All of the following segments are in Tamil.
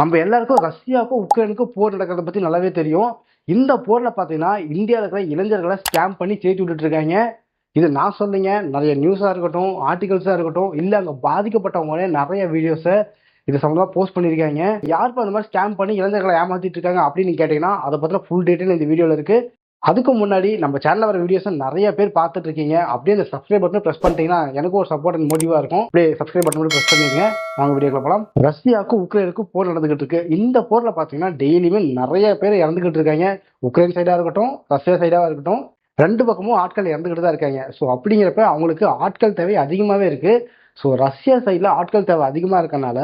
நம்ம எல்லாருக்கும் ரஷ்யாவுக்கும் உக்ரைனுக்கும் போர் நடக்கிறத பற்றி நல்லாவே தெரியும். இந்த போரில் பார்த்தீங்கன்னா இந்தியாவில் இருக்கிற இளைஞர்களை ஸ்கேம் பண்ணி சேர்த்து விட்டுட்டு இருக்காங்க. இது நான் சொல்லுங்க நிறைய நியூஸாக இருக்கட்டும் ஆர்டிகல்ஸாக இருக்கட்டும் இல்லை அங்கே பாதிக்கப்பட்டவங்களே நிறைய வீடியோஸை இது சம்மந்தமாக போஸ்ட் பண்ணியிருக்காங்க. யாருக்கும் அந்த மாதிரி ஸ்கேம் பண்ணி இளைஞர்களை ஏமாத்திட்டு இருக்காங்க அப்படின்னு கேட்டிங்கன்னா அதை பற்றின ஃபுல் டீட்டெயில் இந்த வீடியோவில் இருக்குது அதுக்கு முன்னாடி நம்ம சேனலில் வர வீடியோஸை நிறைய பேர் பார்த்துட்டு இருக்கீங்க. அப்படியே அந்த சப்ஸ்கிரைப் பட்டன் ப்ரெஸ் பண்ணிட்டீங்கன்னா எனக்கு ஒரு சப்போர்ட் அண்ட் மோட்டிவாக இருக்கும். அப்படியே சப்ஸ்கிரைப் பட்டன் மட்டும் ப்ரெஸ் பண்ணிருங்க வாங்க வீடியோக்குள்ள போகலாம் ரஷ்யாவுக்கும் உக்ரைனுக்கும் போர் நடந்துகிட்டு இருக்கு இந்த போரில் பார்த்தீங்கன்னா டெய்லியுமே நிறைய பேர் இறந்துகிட்டு இருக்காங்க. உக்ரைன் சைடாக இருக்கட்டும் ரஷ்யா சைடாக இருக்கட்டும் ரெண்டு பக்கமும் ஆட்கள் இறந்துகிட்டு தான் இருக்காங்க. ஸோ அப்படிங்கிறப்ப அவங்களுக்கு ஆட்கள் தேவை அதிகமாகவே இருக்கு. ஸோ ரஷ்யா சைடில் ஆட்கள் தேவை அதிகமாக இருக்கனால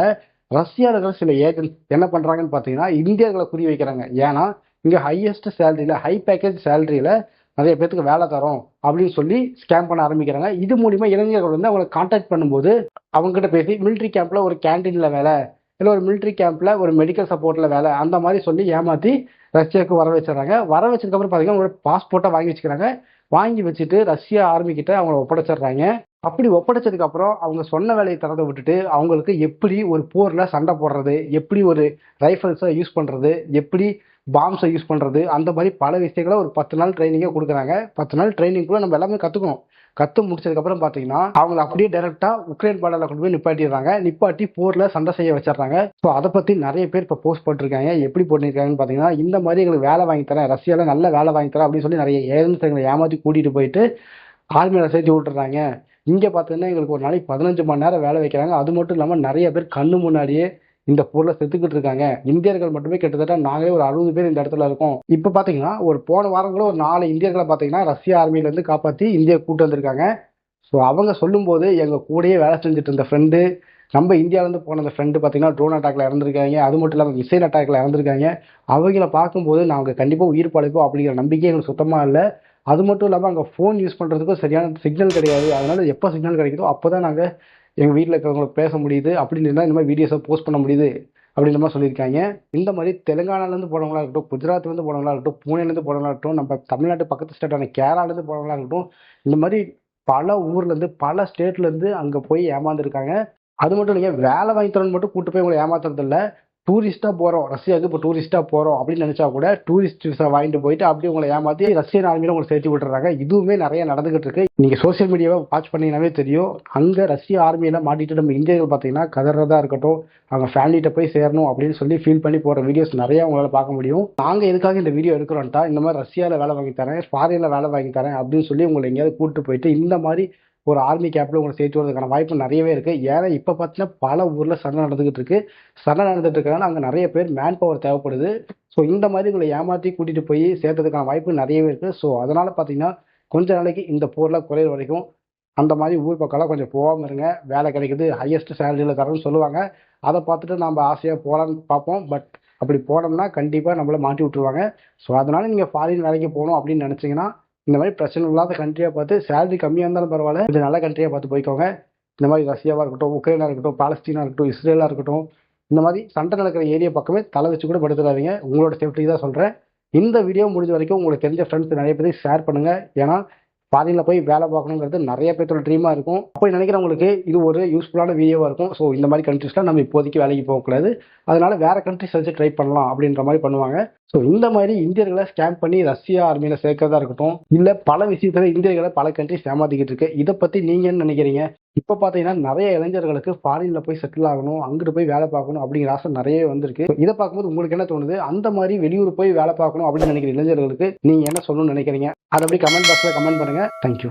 ரஷ்யாவில் இருக்கிற சில ஏஜென்ட்ஸ் என்ன பண்ணுறாங்கன்னு பார்த்தீங்கன்னா இந்தியர்களை குறி வைக்கிறாங்க. ஏன்னா இங்கே ஹையஸ்ட் சேலரியில் ஹை பேக்கேஜ் சேலரியில் நிறைய பேத்துக்கு வேலை தரோம் அப்படின்னு சொல்லி ஸ்கேம் பண்ண ஆரம்பிக்கிறாங்க. இது மூலிமா இளைஞர்கள் வந்து அவங்களை காண்டாக்ட் பண்ணும்போது அவங்ககிட்ட பேசி மிலிட்ரி கேம்பில் ஒரு கேன்டீனில் வேலை இல்லை ஒரு மிலிட்ரி கேம்பில் ஒரு மெடிக்கல் சப்போர்ட்டில் வேலை அந்த மாதிரி சொல்லி ஏமாற்றி ரஷ்யாவுக்கு வர வச்சிடறாங்க. வர வச்சதுக்கப்புறம் பார்த்தீங்கன்னா அவங்களோட பாஸ்போர்ட்டை வாங்கி வச்சுக்கிறாங்க. வாங்கி வச்சுட்டு ரஷ்யா ஆர்மிக்கிட்ட அவங்கள ஒப்படைச்சிடுறாங்க. அப்படி ஒப்படைச்சதுக்கப்புறம் அவங்க சொன்ன வேலையை திறந்து விட்டுட்டு அவங்களுக்கு எப்படி ஒரு போரில் சண்டை போடுறது எப்படி ஒரு ரைஃபிள்ஸை யூஸ் பண்ணுறது எப்படி பாம்ஸை யூஸ் பண்ணுறது அந்த மாதிரி பல விஷயங்களை ஒரு பத்து நாள் ட்ரைனிங்கே கொடுக்குறாங்க. பத்து நாள் ட்ரைனிங்குள்ளே நம்ம எல்லாமே கற்றுக்கணும் கற்று முடிச்சதுக்கப்புறம் பார்த்தீங்கன்னா அவங்களை அப்படியே டேரெக்டாக உக்ரைன் பாடலில் கொண்டு போய் நிப்பாட்டிடுறாங்க. நிப்பாட்டி போரில் சண்டை செய்ய வச்சிடுறாங்க. ஸோ அதை பற்றி நிறைய பேர் இப்போ போஸ்ட் போட்டிருக்காங்க. எப்படி போட்டிருக்காங்கன்னு பார்த்தீங்கன்னா இந்த மாதிரி எங்களுக்கு வேலை வாங்கி தரேன் ரஷ்யாவில் நல்ல வேலை வாங்கி தரேன் அப்படின்னு சொல்லி நிறைய ஏஜென்ட்ஸ் ஏமாற்றி கூட்டிகிட்டு போயிட்டு ஆர்மியில் சேர்த்து விட்டுறாங்க இங்கே பார்த்தீங்கன்னா எங்களுக்கு ஒரு நாளைக்கு பதினஞ்சு மணி நேரம் வேலை வைக்கிறாங்க. அது மட்டும் இல்லாமல் நிறைய பேர் கண்ணு முன்னாடியே இந்த போர்ல செத்துக்கிட்டு இருக்காங்க. இந்தியர்கள் மட்டுமே கிட்டத்தட்ட நாங்களே ஒரு அறுபது பேர் இந்த இடத்துல இருக்கோம். இப்போ பாத்தீங்கன்னா ஒரு போன வாரம் கூட ஒரு நாலு இந்தியர்களை பார்த்தீங்கன்னா ரஷ்ய ஆர்மியிலேருந்து காப்பாற்றி இந்தியா கூட்டு வந்திருக்காங்க. ஸோ அவங்க சொல்லும்போது எங்கள் கூடயே வேலை செஞ்சுட்டு இருந்த ஃப்ரெண்டு நம்ம இந்தியாவிலேருந்து போன அந்த ஃப்ரெண்டு பார்த்தீங்கன்னா ட்ரோன் அட்டாக்ல இறந்துருக்காங்க. அது மட்டும் இல்லாமல் மிசைல் அட்டாக்ல இறந்துருக்காங்க. அவங்கள பார்க்கும்போது நாங்கள் கண்டிப்பாக உயிர் பழைப்போம் அப்படிங்கிற நம்பிக்கை எங்களுக்கு சுத்தமாக இல்லை. அது மட்டும் இல்லாமல் அங்கே ஃபோன் யூஸ் பண்ணுறதுக்கும் சரியான சிக்னல் கிடையாது. அதனால எப்போ சிக்னல் கிடைக்குதோ அப்போ தான் நாங்கள் எங்கள் வீட்டில் இருக்கிறவங்களுக்கு பேச முடியுது. அப்படின்னு இருந்தால் இந்த மாதிரி வீடியோஸை போஸ்ட் பண்ண முடியுது. அப்படின்ற மாதிரி சொல்லியிருக்காங்க. இந்த மாதிரி தெலுங்கானாலேருந்து போனவங்களா இருக்கட்டும் குஜராத்லேருந்து போனவங்களா இருக்கட்டும் பூனேலேருந்து போனவங்களா இருக்கட்டும் நம்ம தமிழ்நாட்டு பக்கத்து ஸ்டேட்டான கேரளாலேருந்து போனவங்களா இருக்கட்டும் இந்த மாதிரி பல ஊர்லேருந்து பல ஸ்டேட்லேருந்து அங்கே போய் ஏமாந்துருக்காங்க. அது மட்டும் இல்லைங்க வேலை வாங்கி தரணும் மட்டும் கூட்டு போய் உங்களை ஏமாத்துறது இல்லை டூரிஸ்ட்டாக போகிறோம் ரஷ்யாவுக்கு இப்போ டூரிஸ்ட்டாக போகிறோம் அப்படின்னு நினச்சா கூட டூரிஸ்ட் விசா வாங்கிட்டு போயிட்டு அப்படியே உங்களை ஏமாற்றி ரஷ்யன் ஆர்மியில் உங்களை சேர்த்து விட்டுறாங்க. இதுவுமே நிறைய நடந்துகிட்டு இருக்கு. நீங்கள் சோஷியல் மீடியாவை வாட்ச் பண்ணீங்கன்னாவே தெரியும். அங்கே ரஷ்ய ஆர்மியில் மாட்டிட்டு நம்ம இந்தியர்கள் பார்த்தீங்கன்னா கதறதா இருக்கட்டும் அவங்க ஃபேமிலிகிட்ட போய் சேரணும் அப்படின்னு சொல்லி ஃபீல் பண்ணி போகிற வீடியோஸ் நிறையா உங்களால் பார்க்க முடியும். நாங்கள் எதுக்காக இந்த வீடியோ எடுக்கிறோம்ட்டா இந்த மாதிரி ரஷ்யாவில் வேலை வாங்கி தரேன் ஃபாரினில் வேலை வாங்கி தரேன் அப்படின்னு சொல்லி உங்களை எங்கேயாவது கூப்பிட்டு போயிட்டு இந்த மாதிரி ஒரு ஆர்மி கேப்பில் உங்களை சேர்த்து வரதுக்கான வாய்ப்பு நிறையவே இருக்குது ஏன்னா இப்போ பார்த்தீங்கன்னா பல ஊரில் சண்டை நடந்துகிட்டு இருக்கு. சண்டை நடந்துட்டு இருக்கனால அங்கே நிறைய பேர் மேன் பவர் தேவைப்படுது. ஸோ இந்த மாதிரி உங்களை ஏமாற்றி கூட்டிகிட்டு போய் சேர்த்ததுக்கான வாய்ப்பு நிறையவே இருக்குது ஸோ அதனால் பார்த்தீங்கன்னா கொஞ்ச நாளைக்கு இந்த போரில் குறையிற வரைக்கும் அந்த மாதிரி ஊர் பக்கம்லாம் கொஞ்சம் போகாமல் இருங்க. வேலை கிடைக்குது. ஹையஸ்ட் சேலரியில் தரேன்னு சொல்லுவாங்க. அதை பார்த்துட்டு நம்ம ஆசையாக போகலான்னு பார்ப்போம். பட் அப்படி போனோம்னா கண்டிப்பாக நம்மளை மாட்டி விட்டுருவாங்க. ஸோ அதனால் நீங்கள் ஃபாரின் வேலைக்கு போகணும் அப்படின்னு நினச்சிங்கன்னா இந்த மாதிரி பிரச்சனை இல்லாத கண்ட்ரியாக பார்த்து சேலரி கம்மியாக இருந்தாலும் பரவாயில்ல. கொஞ்சம் நல்ல கண்ட்ரியாக பார்த்து போய்க்கோங்க. இந்த மாதிரி ரஷ்யாவாக இருக்கட்டும் உக்ரைனாக இருக்கட்டும் பாலஸ்தீனாக இருக்கட்டும் இஸ்ரேலாக இருக்கட்டும் இந்த மாதிரி சண்டை நடக்கிற ஏரியா பக்கமே தலை வச்சு கூட படுத்துடாதீங்க உங்களோட சேஃப்டிக்கு தான் சொல்கிறேன் இந்த வீடியோ முடிஞ்ச வரைக்கும் உங்களுக்கு தெரிஞ்ச ஃப்ரெண்ட்ஸ் நிறைய பேருக்கு ஷேர் பண்ணுங்கள் ஏன்னா ஃபாரினில் போய் வேலை பார்க்கணுங்கிறது நிறைய பேர்த்தோட ட்ரீமாக இருக்கும். அப்போ நினைக்கிறவங்களுக்கு இது ஒரு யூஸ்ஃபுல்லான வீடியோவாக இருக்கும். ஸோ இந்த மாதிரி கண்ட்ரிஸ்லாம் நம்ம இப்போதைக்கு வேலைக்கு போகக்கூடாது. அதனால வேறு கண்ட்ரிஸ் வச்சு ட்ரை பண்ணலாம் அப்படின்ற மாதிரி பண்ணுவாங்க. ஸோ இந்த மாதிரி இந்தியர்களை ஸ்கேம் பண்ணி ரஷ்யா ஆர்மியில் சேர்க்கறதா இருக்கட்டும் இல்லை பல விஷயத்துல இந்தியர்களை பல கண்ட்ரிஸ் ஏமாத்திக்கிட்டு இருக்கு. இதை பற்றி நீங்கள் என்ன நினைக்கிறீங்க? இப்போ பார்த்தீங்கன்னா நிறைய இளைஞர்களுக்கு ஃபாரினில் போய் செட்டில் ஆகணும் அங்கிட்டு போய் வேலை பார்க்கணும் அப்படிங்கிற ஆசை நிறையவே வந்திருக்கு. இதை பார்க்கும்போது உங்களுக்கு என்ன தோணுது? அந்த மாதிரி வெளியூர் போய் வேலை பார்க்கணும் அப்படின்னு நினைக்கிற இளைஞர்களுக்கு நீங்கள் என்ன சொல்லணும்னு நினைக்கிறீங்க? அதை அப்படி கமெண்ட் பாக்ஸில் கமெண்ட் பண்ணுங்கள் தேங்க்யூ